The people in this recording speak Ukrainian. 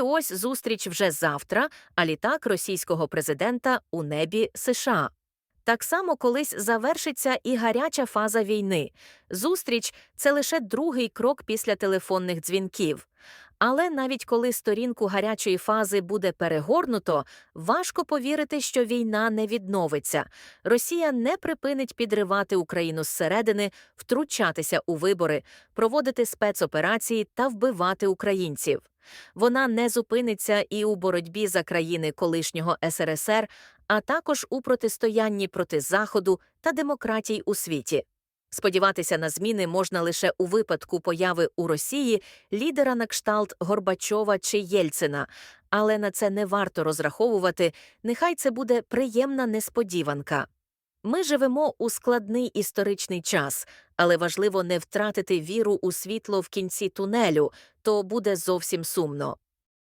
Ось зустріч вже завтра, а літак російського президента у небі США. Так само колись завершиться і гаряча фаза війни. Зустріч це лише другий крок після телефонних дзвінків. Але навіть коли сторінку гарячої фази буде перегорнуто, важко повірити, що війна не відновиться. Росія не припинить підривати Україну зсередини, втручатися у вибори, проводити спецоперації та вбивати українців. Вона не зупиниться і у боротьбі за країни колишнього СРСР, а також у протистоянні проти Заходу та демократій у світі. Сподіватися на зміни можна лише у випадку появи у Росії лідера на кшталт Горбачова чи Єльцина, але на це не варто розраховувати, нехай це буде приємна несподіванка. Ми живемо у складний історичний час, але важливо не втратити віру у світло в кінці тунелю, то буде зовсім сумно.